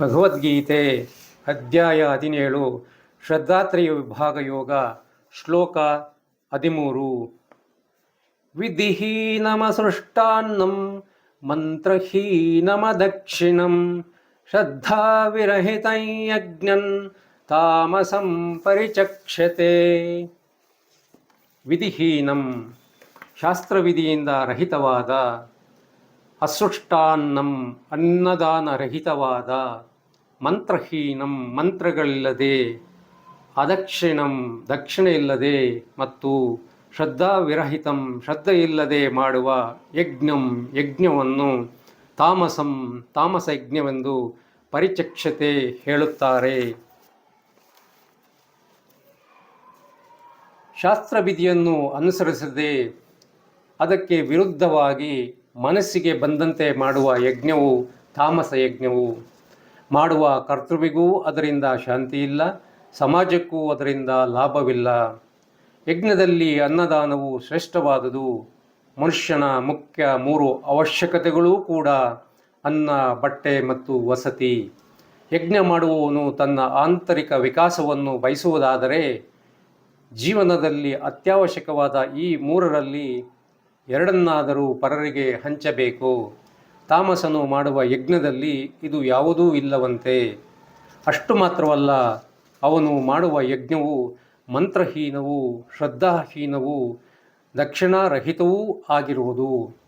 ಭಗವದ್ಗೀತೆ ಅಧ್ಯಾಯ ಹದಿನೇಳು, ಶ್ರದ್ಧಾತ್ರಯ ವಿಭಾಗ ಯೋಗ, ಶ್ಲೋಕ ಹದಿಮೂರು. ವಿಧಿಹೀನಮಸೃಷ್ಟಾನ್ನಂ, ಮಂತ್ರಹೀನಮದಕ್ಷಿಣಂ, ಶ್ರದ್ಧಾವಿರಹಿತಯಜ್ಞನ್, ತಾಮಸಂ ಪರಿಚಕ್ಷತೆ ವಿಧಿಹೀನಂ, ಶಾಸ್ತ್ರವಿಧಿಯಿಂದ ರಹಿತವಾದ ಅಸೃಷ್ಟಾನ್ನಂ ಅನ್ನದಾನರಹಿತವಾದ ಮಂತ್ರಹೀನಂ ಮಂತ್ರಗಳಿಲ್ಲದೆ, ಅದಕ್ಷಿಣಂ ದಕ್ಷಿಣ ಇಲ್ಲದೆ ಮತ್ತು ಶ್ರದ್ಧಾವಿರಹಿತಂ ಶ್ರದ್ಧೆ ಇಲ್ಲದೆ ಮಾಡುವ ಯಜ್ಞಂ ಯಜ್ಞವನ್ನು ತಾಮಸಂ ತಾಮಸ ಯಜ್ಞವೆಂದು ಪರಿಚಕ್ಷತೆ ಹೇಳುತ್ತಾರೆ. ಶಾಸ್ತ್ರವಿಧಿಯನ್ನು ಅನುಸರಿಸದೆ ಅದಕ್ಕೆ ವಿರುದ್ಧವಾಗಿ ಮನಸ್ಸಿಗೆ ಬಂದಂತೆ ಮಾಡುವ ಯಜ್ಞವು ತಾಮಸ ಯಜ್ಞವು. ಮಾಡುವ ಕರ್ತೃವಿಗೂ ಅದರಿಂದ ಶಾಂತಿ ಇಲ್ಲ, ಸಮಾಜಕ್ಕೂ ಅದರಿಂದ ಲಾಭವಿಲ್ಲ. ಯಜ್ಞದಲ್ಲಿ ಅನ್ನದಾನವು ಶ್ರೇಷ್ಠವಾದುದು. ಮನುಷ್ಯನ ಮುಖ್ಯ ಮೂರು ಅವಶ್ಯಕತೆಗಳೂ ಕೂಡ ಅನ್ನ, ಬಟ್ಟೆ ಮತ್ತು ವಸತಿ. ಯಜ್ಞ ಮಾಡುವವನು ತನ್ನ ಆಂತರಿಕ ವಿಕಾಸವನ್ನು ಬಯಸುವುದಾದರೆ, ಜೀವನದಲ್ಲಿ ಅತ್ಯವಶ್ಯಕವಾದ ಈ ಮೂರರಲ್ಲಿ ಎರಡನ್ನಾದರೂ ಪರರಿಗೆ ಹಂಚಬೇಕು. ತಾಮಸನು ಮಾಡುವ ಯಜ್ಞದಲ್ಲಿ ಇದು ಯಾವುದೂ ಇಲ್ಲವಂತೆ. ಅಷ್ಟು ಮಾತ್ರವಲ್ಲ, ಅವನು ಮಾಡುವ ಯಜ್ಞವು ಮಂತ್ರಹೀನವೂ ಶ್ರದ್ಧಾಹೀನವೂ ದಕ್ಷಿಣಾರಹಿತವೂ ಆಗಿರುವುದು.